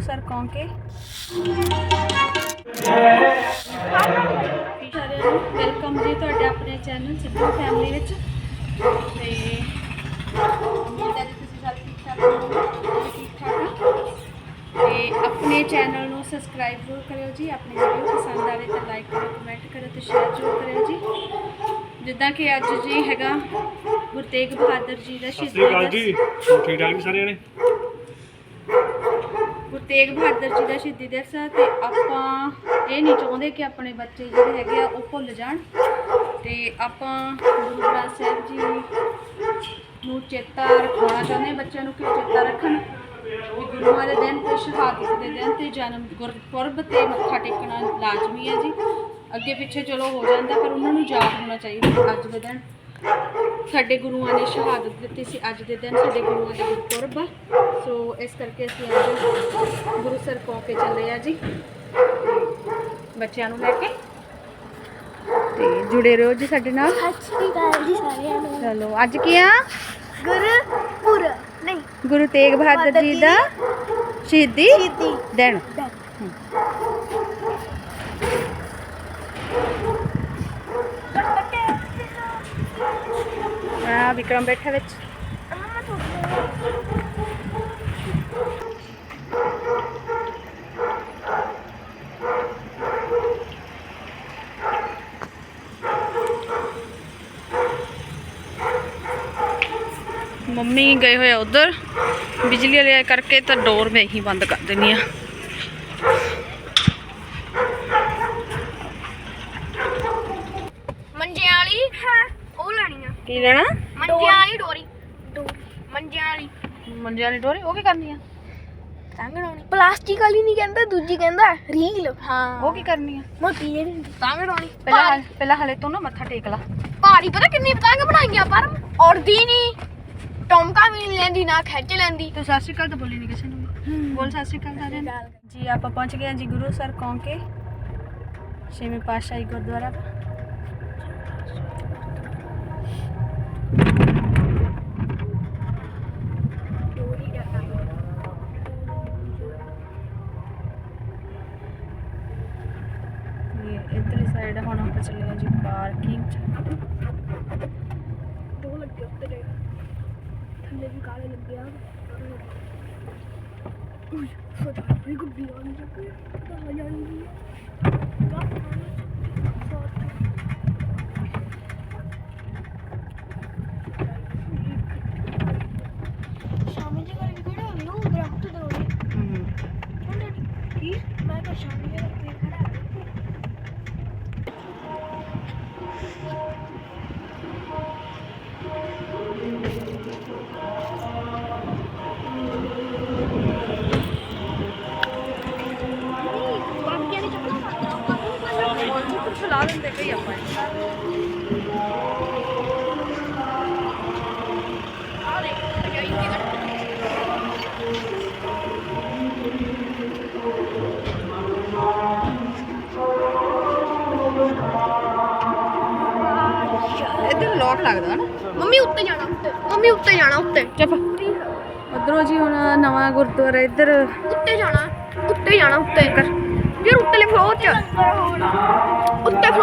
ਗੁਰੂ sir Kaunke welcome ਜੀ ਤੁਹਾਡੇ ਆਪਣੇ ਚੈਨਲ ਸਿੱਧੂ ਫੈਮਿਲੀ ਵਿੱਚ। ਤੇ ਉਮੀਦ ਹੈ ਕਿ ਤੁਸੀਂ ਸਭ ਠੀਕ ਠਾਕ ਹੋ? ਠੀਕ ਠਾਕ ਆ ਤੇ ਆਪਣੇ ਚੈਨਲ ਨੂੰ ਸਬਸਕ੍ਰਾਈਬ ਜ਼ਰੂਰ ਕਰਿਓ ਜੀ। ਆਪਣੀ ਵੀਡੀਓ ਪਸੰਦ ਆਵੇ ਤਾਂ ਲਾਈਕ ਕਰੋ ਕਮੈਂਟ ਕਰੋ ਤੇ ਸ਼ੇਅਰ ਜ਼ਰੂਰ ਕਰਿਓ ਜੀ। ਜਿੱਦਾਂ ਕਿ ਅੱਜ ਜੀ ਹੈਗਾ ਗੁਰੂ ਤੇਗ ਬਹਾਦਰ ਜੀ ਦਾ ਸਤਿ ਸ਼ਹੀਦੀ ਜੀ। ਦਿਵਸ ਠੀਕ ਠਾਕ ਜੀ ਸਾਰਿਆਂ ਨੇ? ਤੇਗ ਬਹਾਦਰ ਜੀ ਦਾ ਸ਼ਹੀਦੀ ਦਿਵਸ ਆ ਤੇ ਆਪਾਂ ਇਹ ਨਹੀਂ ਚਾਹੁੰਦੇ ਕਿ ਆਪਣੇ ਬੱਚੇ ਜਿਹੜੇ ਹੈਗੇ ਆ ਉਹ ਭੁੱਲ ਜਾਣ ਤੇ ਆਪਾਂ ਗੁਰੂ ਗ੍ਰੰਥ ਸਾਹਿਬ ਜੀ ਨੂੰ ਚੇਤਾ ਰਖਾਉਣਾ ਚਾਹੁੰਦੇ ਹਾਂ, ਬੱਚਿਆਂ ਨੂੰ ਕਿ ਚੇਤਾ ਰੱਖਣ? ਗੁਰੂਆਂ ਦੇ ਦਿਨ ਤੇ, ਸ਼ਹਾਦਤ ਦੇ ਦਿਨ ਤੇ ਜਨਮ ਗੁਰਪੁਰਬ ਤੇ ਮੱਥਾ ਟੇਕਣਾ ਲਾਜ਼ਮੀ ਹੈ ਜੀ। ਅੱਗੇ ਪਿੱਛੇ ਚਲੋ ਹੋ ਜਾਂਦਾ, ਪਰ ਉਹਨਾਂ ਨੂੰ ਯਾਦ ਹੋਣਾ ਚਾਹੀਦਾ ਅੱਜ ਦੇ ਦਿਨ। ਸਾਡੇ ਗੁਰੂਆਂ ਨੇ ਸ਼ਹਾਦਤ ਦਿੱਤੀ ਸੀ ਅੱਜ ਦੇ ਦਿਨ ਸਾਡੇ ਗੁਰੂਆਂ ਦਾ ਗੁਰਪੁਰਬ ਆ। ਸੋ ਇਸ ਕਰਕੇ ਅਸੀਂ ਅੱਜ ਗੁਰੂ ਸਰ ਕੌ ਕੇ ਚੱਲੇ ਆ ਜੀ। ਬੱਚਿਆਂ ਨੂੰ ਲੈ ਕੇ। ਤੇ ਜੁੜੇ ਰਹੋ ਜੀ ਸਾਡੇ ਨਾਲ। ਸਤਿ ਸ਼੍ਰੀ ਅਕਾਲ ਜੀ ਸਾਰਿਆਂ ਨੂੰ। ਚਲੋ ਅੱਜ ਕੀ ਆ? ਗੁਰਪੁਰ ਨਹੀਂ। ਗੁਰੂ ਤੇਗ ਬਹਾਦਰ ਜੀ ਦਾ ਸ਼ਹੀਦੀ ਸ਼ਹੀਦੀ ਦਿਨ। ਵਿਕਰਮ ਬੈਠਾ ਵਿੱਚ। ਮੰਮੀ ਗਏ ਹੋਏ ਉਧਰ। ਬਿਜਲੀ ਵਾਲੇ ਕਰਕੇ ਤਾਂ ਡੋਰ ਮੈਂ ਹੀ ਬੰਦ ਕਰ ਦਿੰਨੀ ਆ। ਮੰਜਿਆਂ ਵਾਲੀ? ਹੈ। ਉਹ ਲੈਣੀ ਆ। ਕੀ ਲੈਣਾ? ਮੰਜਿਆਂ ਵਾਲੀ ਡੋਰੀ। ਮੰਜਿਆਂ ਵਾਲੀ। ਮੰਜੇ ਵਾਲੀ ਡੋਰੀ ਉਹ ਕੀ ਕਰਨੀ ਆ? ਤੰਗ ਡਾਉਣੀ ਪਲਾਸਟਿਕ ਵਾਲੀ ਨਹੀਂ ਕਹਿੰਦਾ ਦੂਜੀ ਕਹਿੰਦਾ ਰੀਲ। ਹਾਂ। ਉਹ ਕੀ ਕਰਨੀ ਆ? ਮੋਟੀ ਜਿਹੜੀ ਹੁੰਦੀ ਤੰਗ ਡਾਉਣੀ ਪਹਿਲਾਂ ਪਹਿਲਾਂ ਹਲੇ ਤੋਂ ਨਾ ਮੱਥਾ ਟੇਕ ਲਾ। ਭਾਰੀ ਪਤਾ ਕਿੰਨੀ ਪਤੰਗ ਬਣਾਈਆਂ ਪਰ ਉੜਦੀ ਨਹੀਂ ਟੌਮਕਾ ਵੀ ਨਹੀਂ ਲੈਂਦੀ ਨਾ ਖਿੱਚ ਲੈਂਦੀ। ਤੂੰ ਸਤਿ ਸ਼੍ਰੀ ਅਕਾਲ ਤਾਂ ਬੋਲੀ ਨਹੀਂ ਕਿਸੇ ਨੂੰ। ਵੀ। ਬੋਲ ਸਤਿ ਸ਼੍ਰੀ ਅਕਾਲ ਸਾਰਿਆਂ ਨੂੰ। ਜੀ ਆਪਾਂ ਪਹੁੰਚ ਗਏ ਹਾਂ ਜੀ ਗੁਰੂ ਸਰ ਕੌਂਕੇ। ਛੇਵੇਂ ਪਾਤਸ਼ਾਹੀ ਗੁਰਦੁਆਰਾ ਸਾਈਡ ਹੁਣ ਆਪਾਂ ਚੱਲੇ ਹਾਂ ਜੀ ਪਾਰਕਿੰਗ ਚ ਦੋ ਲੱਗੇ ਉੱਤੇ ਦੇ ਥੱਲੇ ਲਾ ਦਿੰਦੇ ਕਈ ਆਪਾਂ ਆ ਦੇ ਜਾਈ ਇੱਧਰ ਲੋਕ ਲੱਗਦਾ ਨਾ। ਮੰਮੀ ਉੱਤੇ ਜਾਣਾ ਉੱਤੇ। ਮੰਮੀ ਉੱਤੇ ਜਾਣਾ ਉੱਤੇ। ਚੁੱਪ। ਉਧਰੋਂ ਜੀ ਹੁਣ ਨਵਾਂ ਗੁਰਦੁਆਰਾ ਇੱਧਰ। ਉੱਤੇ ਜਾਣਾ ਉੱਤੇ ਜਾਣਾ ਉੱਤੇ। ਕਰ ਯਾਰ ਉੱਤੇਲੇ ਫਲੋਰ ਚ।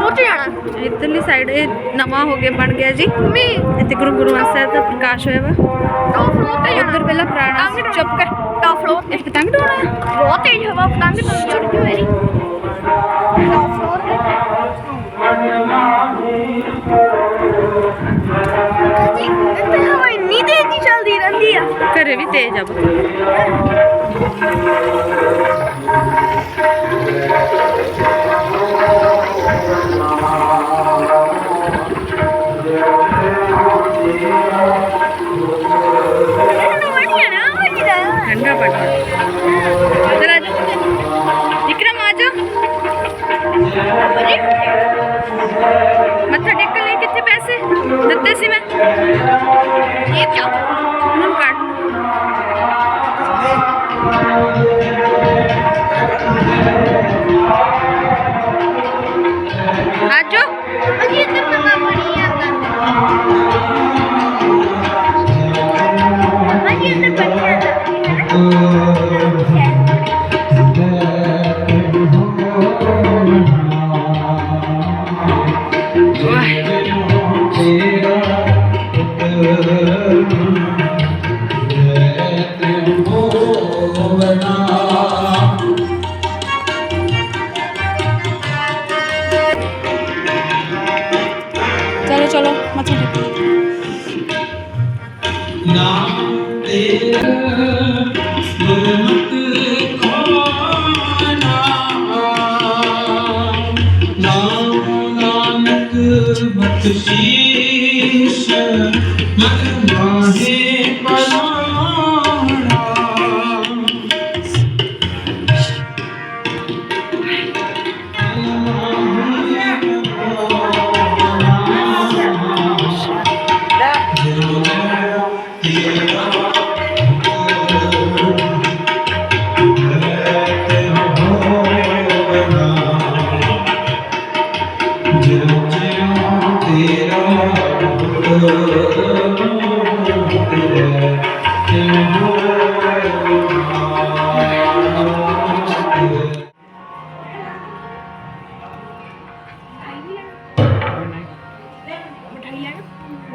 ਚ ਜਾਣਾ? ਇੱਧਰਲੀ ਸਾਈਡ ਇਹ ਨਵਾਂ ਹੋ ਗਿਆ ਬਣ ਗਿਆ ਜੀ। ਮੰਮੀ। ਇੱਥੇ ਗੁਰੂ ਗੁਰੂ ਸਾਹਿਬ ਦਾ ਪ੍ਰਕਾਸ਼ ਹੋਇਆ ਵਾ। ਟੌਪ ਫਲੋਰ ਤੇ ਜਾਣਾ। ਉੱਧਰ ਪਹਿਲਾਂ ਪੁਰਾਣਾ ਚੁੱਪ ਕਰ। ਟੌਪ ਫਲੋਰ ਤੇ। ਇਹ ਪਤੰਗ ਡੋਣਾ ਬਹੁਤ ਤੇਜ਼ ਹਵਾ ਪਤੰਗ ਤੋਂ ਚੜ ਗਈ ਮੇਰੀ ਟੌਪ ਫਲੋਰ ਤੇ। ਜੀ ਇੱਥੇ ਹਵਾ ਇੰਨੀ ਤੇਜ਼ ਚੱਲਦੀ ਰਹਿੰਦੀ ਆ। ਘਰੇ ਵੀ ਤੇਜ਼ ਆ। ਪੁੱਤ। ਇਹਨੂੰ ਵੜੀਆਂ ਨਾ ਵੱਜਦਾ ਠੰਡਾ ਪਾਣੀ ਇੱਧਰ ਆ ਜਾ ਵਿਕਰਮ ਆ ਜਾ ਮੱਥਾ ਟੇਕਣ ਲਈ ਕਿੱਥੇ ਪੈਸੇ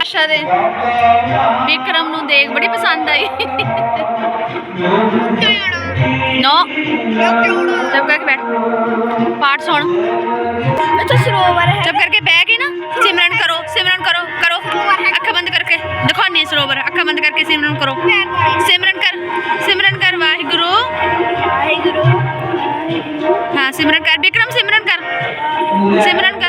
ਆਸ਼ਾ ਦੇ ਵਿਕਰਮ ਨੂੰ ਦੇਖ ਬੜੀ ਪਸੰਦ ਆਈ। ਨੋ। ਚੁੱਪ ਕਰਕੇ ਬੈਠ। ਪਾਠ ਸੁਣ। ਇੱਥੇ ਸਰੋਵਰ ਹੈ। ਚੁੱਪ ਕਰਕੇ ਬਹਿ ਬੰਦ ਕਰਕੇ ਸਿਮਰਨ ਕਰੋ। ਸਿਮਰਨ ਕਰ ਸਿਮਰਨ ਕਰ ਵਾਹਿਗੁਰੂ। ਵਾਹਿਗੁਰੂ। ਹਾਂ ਸਿਮਰਨ ਕਰ ਵਿਕਰਮ ਸਿਮਰਨ ਕਰ। ਸਿਮਰਨ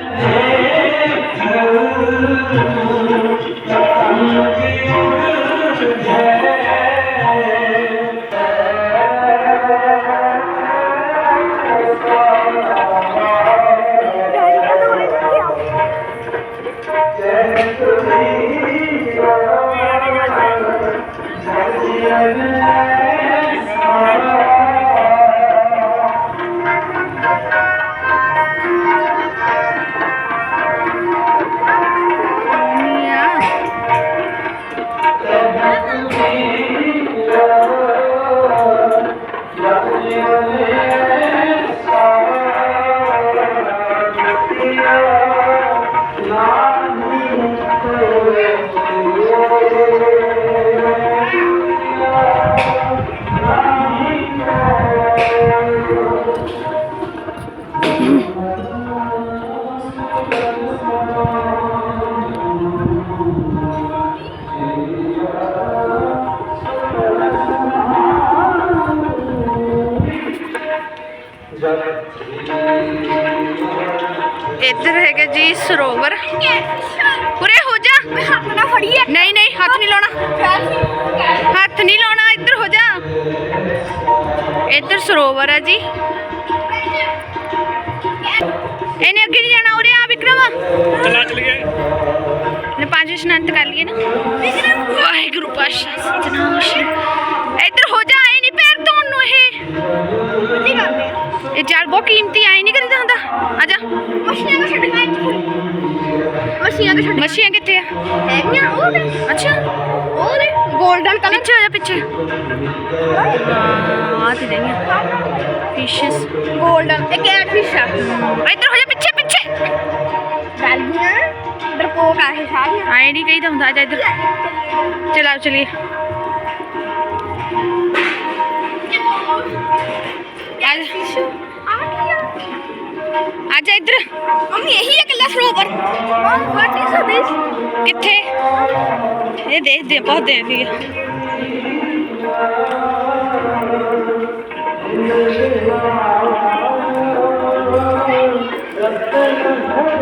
ਇੱਧਰ ਹੈਗਾ ਜੀ ਸਰੋਵਰ। ਉਰੇ ਹੋ ਜਾ। ਹੱਥ ਨਾਲ ਫੜੀਏ ਨਹੀਂ ਨਹੀਂ ਹੱਥ ਨਹੀਂ ਲਾਉਣਾ। ਹੱਥ ਨਹੀਂ ਲਾਉਣਾ ਇੱਧਰ ਹੋ ਜਾ। ਇੱਧਰ ਸਰੋਵਰ ਹੈ ਜੀ। ਇਹਨੇ ਅੱਗੇ ਨਹੀਂ ਜਾਣਾ ਉਰੇ ਆ ਵਿਕਰਮ। ਚਲਾ ਚਲੀਏ। ਨੇ ਪੰਜ ਇਸ਼ਨਾਨ ਕਰ ਲਈਏ ਨਾ। ਵਾਹਿਗੁਰੂ ਪਾਸ਼ਾ ਸਤਨਾਮ ਸ਼੍ਰੀ ਇੱਧਰ ਹੋ ਜਾ ਆਏ ਨਹੀਂ ਪੈਰ ਧੋਣ ਨੂੰ ਇਹ। ਇਹ ਜਾਲ ਬਹੁਤ ਕੀਮਤੀ ਆਏ ਨਹੀਂ ਕਰੀਦਾ। ਹੁੰਦਾ ਆ ਜਾ ਮਸ਼ੀਨਾਂ ਦਾ ਛੱਡਣਾ ਇੱਥੇ ਮਸ਼ੀਨਾਂ ਦਾ ਛੱਡ ਮੱਛੀਆਂ ਕਿੱਥੇ ਆ ਹੈਗੀਆਂ ਉਹ ਦੇ ਅੱਛਾ ਉਹ ਦੇ 골ਡਨ ਕਲਰ ਪਿੱਛੇ ਹੋ ਜਾ ਪਿੱਛੇ ਹਾਂ ਆ ਤੇ ਦੇਈਆਂ ਫਿਸ਼ਸ 골ਡਨ ਇਹ ਕੈਟ ਫਿਸ਼ ਆ ਇੱਧਰ ਹੋ ਜਾ ਪਿੱਛੇ ਪਿੱਛੇ ਡਾਲਗੀਆਂ ਡਰਪੋਕ ਆ ਇਹ ਸਾਰੀਆਂ ਆਏ ਨਹੀਂ ਕਹੀਦਾ ਹੁੰਦਾ ਆ ਜਾ ਇੱਧਰ ਚਲਾਓ ਚਲੀਏ ਆ ਜਾ ਆ ਕੀ ਆ ਆ ਜਾ ਇੱਧਰ ਮੰਮੀ ਇਹੀ ਹੈ ਕੱਲਾ ਸਰੋਵਰ ਵਾਟ ਇਜ਼ ਦਿਸ ਕਿੱਥੇ ਇਹ ਦੇਖਦੇ ਆ ਬਹੁਤ ਦੇਖ ਲਈ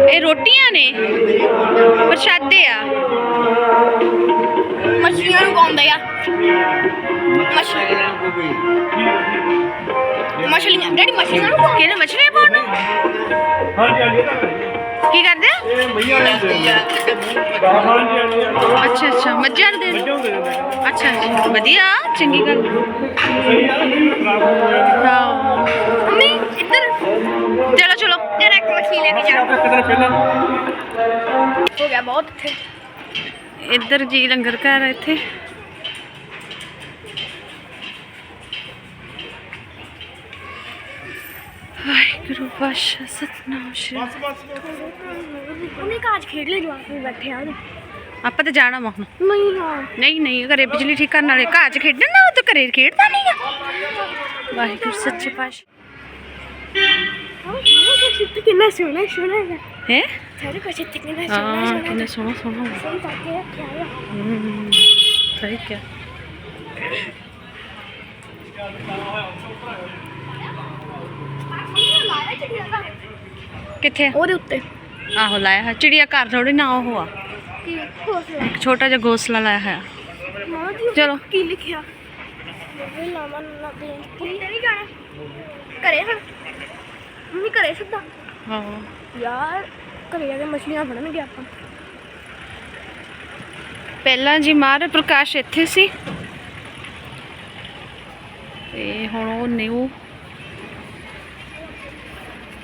ਇਹ ਰੋਟੀਆਂ ਨੇ ਪ੍ਰਸ਼ਾਦੇ ਆ ਮਛਲੀਆਂ ਨੂੰ ਪਾਉਂਦੇ ਆ ਮਛਲੀਆਂ ਮਛਲੀਆਂ ਡੈਡੀ ਮਛਲੀਆਂ ਨੂੰ ਪਾਉਂਦੇ ਕਿਹਨੇ ਮਛਲੀਆਂ ਪਾਉਣ ਨੂੰ ਹਾਂਜੀ ਹਾਂਜੀ ਇਹ ਤਾਂ ਹੈ। ਕੀ ਕਰਦੇ ਆ? ਇਹ ਮਈਆਂ ਨੇ ਦੇ ਹਾਂਜੀ ਹਾਂਜੀ ਅੱਛਾ ਅੱਛਾ ਮੱਝਾਂ ਨੂੰ ਦੇ ਦਿਓ। ਮੱਝਾਂ ਦੇ ਦਿੰਦੇ ਅੱਛਾ ਅੱਛਾ ਵਧੀਆ ਚੰਗੀ ਗੱਲ ਸਹੀ ਆ ਖਰਾਬ ਹੋ ਗਿਆ ਹਾਂ ਮੰਮੀ ਇੱਧਰ ਚਲੋ ਚਲੋ ਤੇਰਾ ਇੱਕ ਮਛਲੀ ਲੈ ਕੇ ਜਾ ਇੱਕ ਦਿਨ ਪਹਿਲਾਂ ਹੋ ਗਿਆ ਬਹੁਤ ਇੱਥੇ ਇੱਧਰ ਜੀ ਲੰਗਰ ਘਰ ਆ ਇੱਥੇ ਵਾਹਿਗੁਰੂ ਪਾਸ਼ਾ ਸਤਨਾਮ ਸ਼੍ਰੀ ਬਸ ਬਸ ਉਹਨੇ ਕਾਜ ਖੇਡ ਲੈ ਜਵਾਕ ਵੀ ਬੈਠੇ ਆ ਉਹਦੇ। ਆਪਾਂ ਤਾਂ ਜਾਣਾ ਹੁਣ ਨਹੀਂ ਹਾਂ ਨਹੀਂ ਨਹੀਂ ਘਰੇ ਬਿਜਲੀ ਠੀਕ ਕਰਨ ਵਾਲੇ। ਘਾਹ 'ਚ ਖੇਡਣ ਨਾ ਉਹ ਤਾਂ ਘਰੇ ਖੇਡਦਾ ਨਹੀਂਗਾ ਵਾਹਿਗੁਰੂ ਸੱਚੇ ਸਿੱਧ ਕਿੰਨਾ ਸੋਹਣਾ ਸੋਹਣਾ ਹੈ ਹੈ? ਸਾਰੇ ਇੱਥੇ ਕਿੰਨਾ ਸੋਹਣਾ ਹਾਂ ਸੋਹਣਾ ਕਿੰਨਾ ਸੋਹਣਾ ਸੋਹਣਾ ਸਹੀ ਕਰਕੇ ਰੱਖਿਆ ਹੋਇਆ। ਹਮ, ਸਹੀ ਕਿਹਾ। ਕਿੱਥੇ? ਉਹਦੇ ਉੱਤੇ। ਆਹੋ ਲਾਇਆ ਹੈ ਚਿੜੀਆ ਘਰ ਥੋੜੀ ਨਾ ਉਹ ਆ। ਕੀ ਘੋਸਲਾ? ਇੱਕ ਛੋਟਾ ਜਿਹਾ ਘੋਸਲਾ ਲਾਇਆ ਹੈ ਮਾਂ ਜੀ ਚਲੋ। ਕੀ ਲਿਖਿਆ? ਇਹ ਲਾਵਾਂ ਨਾ ਦੇ ਪੁਰੀ ਨਹੀਂ ਜਾਣਾ। ਘਰੇ ਹੁਣ। ਮੰਮੀ ਘਰੇ ਸਿੱਧਾ। ਆਹੋ। ਯਾਰ ਘਰੇ ਜਾ ਕੇ ਮਛਲੀਆਂ ਫੜਨਗੇ ਆਪਾਂ। ਪਹਿਲਾਂ ਜੀ ਮਾਰ ਪ੍ਰਕਾਸ਼ ਇੱਥੇ ਸੀ। ਤੇ ਹੁਣ ਉਹ ਨਿਊ।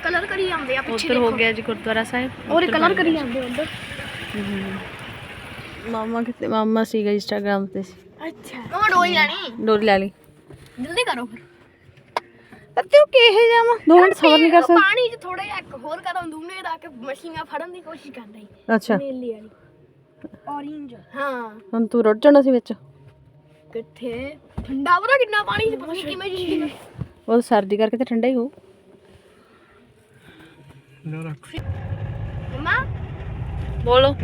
ਕਲਰ ਕਰੀ ਜਾਂਦੇ ਆ ਪਿੱਛੇ ਉੱਧਰ ਹੋ ਗਿਆ ਜੀ ਗੁਰਦੁਆਰਾ ਸਾਹਿਬ ਔਰ ਉੱਧਰ ਕਲਰ ਬਣ ਕਰੀ ਗਿਆ। ਜਾਂਦੇ ਉਧਰ। ਮਾਮਾ ਕਿਤੇ ਮਾਮਾ ਸੀਗਾ ਇੰਸਟਾਗ੍ਰਾਮ ਤੇ ਅੱਛਾ। ਉਹ ਡੋਈ ਲੈਣੀ? ਡੋਰੀ ਲੈ ਲਈ। ਜਲਦੀ ਕਰੋ ਫਿਰ। ਪਤਾ ਉਹ ਕਿਹੇ ਜਾਵਾਂ ਦੋ ਮਿੰਟ ਸਬਰ ਨਹੀਂ ਕਰ ਸਕਦਾ। ਪਾਣੀ 'ਚ ਥੋੜਾ ਜਿਹਾ ਇੱਕ ਹੋਰ ਕਰਾਂ ਦੂਨੇ ਦਾ ਕੇ ਮਛਲੀਆਂ ਫੜਨ ਦੀ ਕੋਸ਼ਿਸ਼ ਕਰਦਾ ਹੀ ਅੱਛਾ। ਨੀਲੀ ਵਾਲੀ। ਔਰੇਂਜ ਹਾਂ। ਹੁਣ ਤੂੰ ਰੁੱਟ ਜਾਣਾ ਸੀ ਵਿੱਚ। ਕਿੱਥੇ? ਠੰਡਾ ਪਤਾ ਕਿੰਨਾ ਪਾਣੀ 'ਚ ਪਤਾ ਨਹੀਂ ਕਿਵੇਂ ਜੀ। ਉਹ ਸਰਦੀ ਕਰਕੇ ਤੇ ਠੰਡਾ ਹੀ ਹੋ ਲੈ ਰੱਖ। ਮਮਾ? ਬੋਲੋ।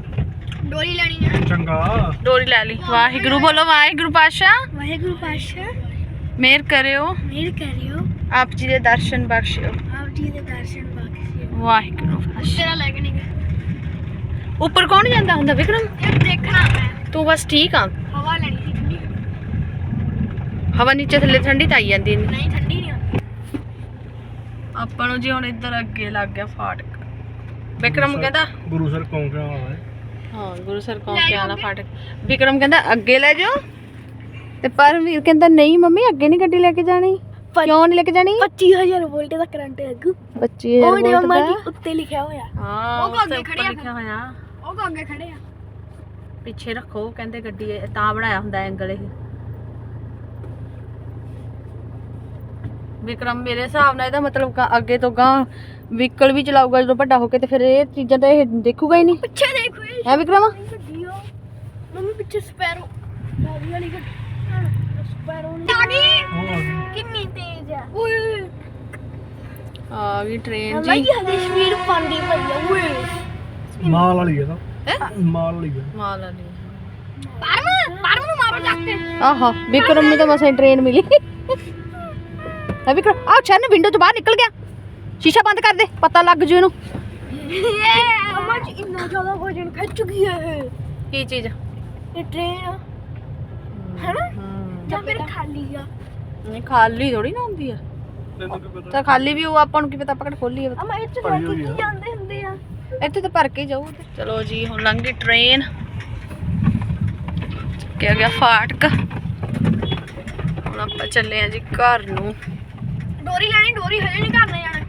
ਡੋਰੀ ਲੈਣੀ ਆ। ਚੰਗਾ। ਡੋਰੀ ਲੈ ਲਈ। ਵਾਹਿਗੁਰੂ ਬੋਲੋ ਵਾਹਿਗੁਰੂ ਪਾਸ਼ਾ ਵਾਹਿਗੁਰੂ ਪਾਸ਼ਾ ਮਿਹਰ ਕਰਿਓ। ਮਿਹਰ ਕਰਿਓ। ਆਪ ਜੀ ਦੇ ਦਰਸ਼ਨ ਬਖਸ਼ਿਓ। ਆਪ ਜੀ ਦੇ ਦਰਸ਼ਨ ਬਖਸ਼ਿਓ। ਵਾਹਿਗੁਰੂ ਪਾਸ਼ਾ ਤੇਰਾ ਲੈ ਕੇ ਨਹੀਂ ਗਿਆ। ਉੱਪਰ ਕੌਣ ਜਾਂਦਾ ਹੁੰਦਾ ਵਿਕਰਮ? ਇਹ ਦੇਖਣਾ ਮੈਂ। ਤੂੰ ਬਸ ਠੀਕ ਆ। ਹਵਾ ਲੈਣੀ ਸੀ। ਠੰਡੀ ਹਵਾ ਨੀਚੇ ਥੱਲੇ ਠੰਡੀ ਤਾਂ ਆਈ ਜਾਂਦੀ ਨਹੀਂ ਨਹੀਂ ਠੰਡੀ ਆਪਾਂ ਨੂੰ ਜੀ ਹੁਣ ਇੱਧਰ ਅੱਗੇ ਲੱਗ ਗਿਆ ਫਾਟਕ। ਵਿਕਰਮ ਕਹਿੰਦਾ ਗੁਰੂ ਸਰ ਕੌਣ ਕਿਹਾ ਹੈ ਹਾਂ ਗੁਰੂ ਸਰ ਕੌਣ ਲੈ ਕੇ ਜਾਓ ਆਣਾ ਅੱਗੇ। ਫਾਟਕ। ਵਿਕਰਮ ਕਹਿੰਦਾ ਅੱਗੇ ਲੈ ਜਾਓ। ਤੇ ਪਰਮਵੀਰ ਕਹਿੰਦਾ ਨਹੀਂ ਮੰਮੀ ਅੱਗੇ ਨਹੀਂ ਗੱਡੀ ਲੈ ਕੇ ਜਾਣੀ। ਕਿਉਂ ਨਹੀਂ ਲੈ ਕੇ ਜਾਣੀ? 25000 ਵੋਲਟ ਦਾ ਕਰੰਟ ਲੱਗੂ 25000 ਉਹ ਦੇ ਵੋਲਟ ਮਮਾ ਦਾ? ਜੀ ਉੱਤੇ ਲਿਖਿਆ ਹੋਇਆ। ਹਾਂ ਉਹ ਅੱਗੇ ਖੜਿਆ ਲਿਖਿਆ ਹੋਇਆ। ਉਹ ਅੱਗੇ ਖੜੇ ਆ ਪਿੱਛੇ ਰੱਖੋ ਕਹਿੰਦੇ ਗੱਡੀ ਤਾਂ ਬਣਾਇਆ ਹੁੰਦਾ ਐਂਗਲ ਇਹ। ਵਿਕਰਮ ਮੇਰੇ ਹਿਸਾਬ ਨਾਲ ਇਹਦਾ ਮਤਲਬ ਗਾ- ਅੱਗੇ ਤੋਂ ਗਾਂ ਵਹੀਕਲ ਵੀ ਚਲਾਊਗਾ ਜਦੋਂ ਵੱਡਾ ਹੋ ਕੇ ਤੇ ਫਿਰ ਇਹ ਚੀਜ਼ਾਂ ਤਾਂ ਇਹ ਦੇਖੂਗਾ ਹੀ ਨਹੀਂ। ਪਿੱਛੇ ਦੇਖੋ ਇਹ ਹੈ ਵਿਕਰਮ? ਗੱਡੀ ਆ ਮੰਮੀ ਪਿੱਛੇ ਸਪੈਰੋ। ਬਾਬੀ ਵਾਲੀ ਗੱਡੀ। Sparrow daddy! ਉਹ ਆ ਗਈ। ਕਿੰਨੀ ਤੇਜ਼ ਆ। ਓਏ ਆ ਗਈ ਟ੍ਰੇਨ ਮੈਂ ਜੀ। ਹਜੇ ਸਪੀਡ ਪਾਉਂਦੀ ਪਈ ਆ ਓਏ। ਮਾਲ ਵਾਲੀ ਹੈ ਤਾਂ ਹੈ? ਮਾਲ ਵਾਲੀ ਹੈ ਮਾਲ ਵਾਲੀ ਪਰਮ ਪਰਮ ਨੂੰ ਮਾਰੋ ਕੇ। ਆਹਾ ਵਿਕਰਮ ਨੂੰ ਤਾਂ ਮਸਾਂ ਟ੍ਰੇਨ ਮਿਲੀ। ਹੈ ਵਿਕਰਮ ਆ ਛੰਨ ਵਿੰਡੋ ਤੋਂ ਬਾਹਰ ਨਿਕਲ ਗਿਆ। ਸ਼ੀਸ਼ਾ ਬੰਦ ਕਰ ਦੇ ਪਤਾ ਲੱਗ ਜੂ ਇਹਨੂੰ। ਅਮਾ ਜੀ ਇੰਨਾ ਜ਼ਿਆਦਾ ਵਜਨ ਖਿੱਚ ਗਈ ਹੈ ਇਹ। ਕੀ ਚੀਜ਼? ਇਹ ਟ੍ਰੇਨ ਹੈਨਾ? ਜਾਂ ਫਿਰ ਖਾਲੀ ਆ। ਨਹੀਂ ਖਾਲੀ ਥੋੜੀ ਨਾ ਹੁੰਦੀ ਆ। ਤੈਨੂੰ ਕੀ ਪਤਾ? ਤਾਂ ਖਾਲੀ ਵੀ ਉਹ ਆਪਾਂ ਨੂੰ ਕੀ ਪਤਾ ਪਕੜ ਖੋਲੀ ਆ ਅਮਾ ਭਰੀ ਲੈ ਕੇ। ਕੀ ਜਾਂਦੇ ਹੁੰਦੇ ਆ? ਇੱਥੇ ਤਾਂ ਭਰ ਕੇ ਜਾਊ ਤੇ। ਚਲੋ ਜੀ ਹੁਣ ਲੰਘ ਗਈ ਟ੍ਰੇਨ ਕਿਹਾ ਗਿਆ ਫਾਟਕ। ਹੁਣ ਆਪਾਂ ਚੱਲੇ ਆ ਜੀ ਘਰ ਨੂੰ। ਡੋਰੀ ਲੈਣੀ ਡੋਰੀ ਹਜੇ ਨਹੀਂ ਕਰਨਾ ਜਾਣਾ।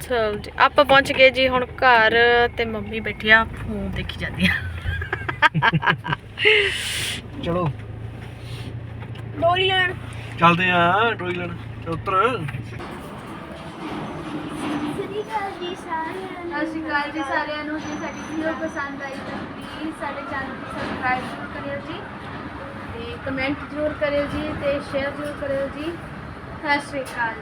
ਚਲ ਜੀ ਆਪਾਂ ਪਹੁੰਚ ਗਏ ਜੀ ਹੁਣ ਘਰ ਤੇ ਮੰਮੀ ਬੈਠੀ ਆ ਫੋਨ ਦੇਖੀ ਜਾਂਦੀ ਆ। ਚਲੋ। ਡੋਰੀ ਲੈਣ। ਚੱਲਦੇ ਆ ਡੋਈ ਲੈਣ। ਚੱਲ ਉੱਤਰ। ਸ੍ਰੀ ਅਕਾਲ ਜੀ ਸਾਰਿਆਂ ਨੂੰ ਸਤਿ ਸ਼੍ਰੀ ਅਕਾਲ ਜੀ ਸਾਰਿਆਂ ਨੂੰ। ਜੇ ਸਾਡੀ ਵੀਡੀਓ ਪਸੰਦ ਆਈ ਤਾਂ ਪਲੀਜ਼ ਸਾਡੇ ਚੈਨਲ ਨੂੰ ਸਬਸਕ੍ਰਾਈਬ ਜ਼ਰੂਰ ਕਰਿਓ ਜੀ। ਤੇ ਕਮੈਂਟ ਜ਼ਰੂਰ ਕਰਿਓ ਜੀ ਤੇ ਸ਼ੇਅਰ ਜ਼ਰੂਰ ਕਰਿਓ ਜੀ। ਸਤਿ ਸ਼੍ਰੀ ਅਕਾਲ।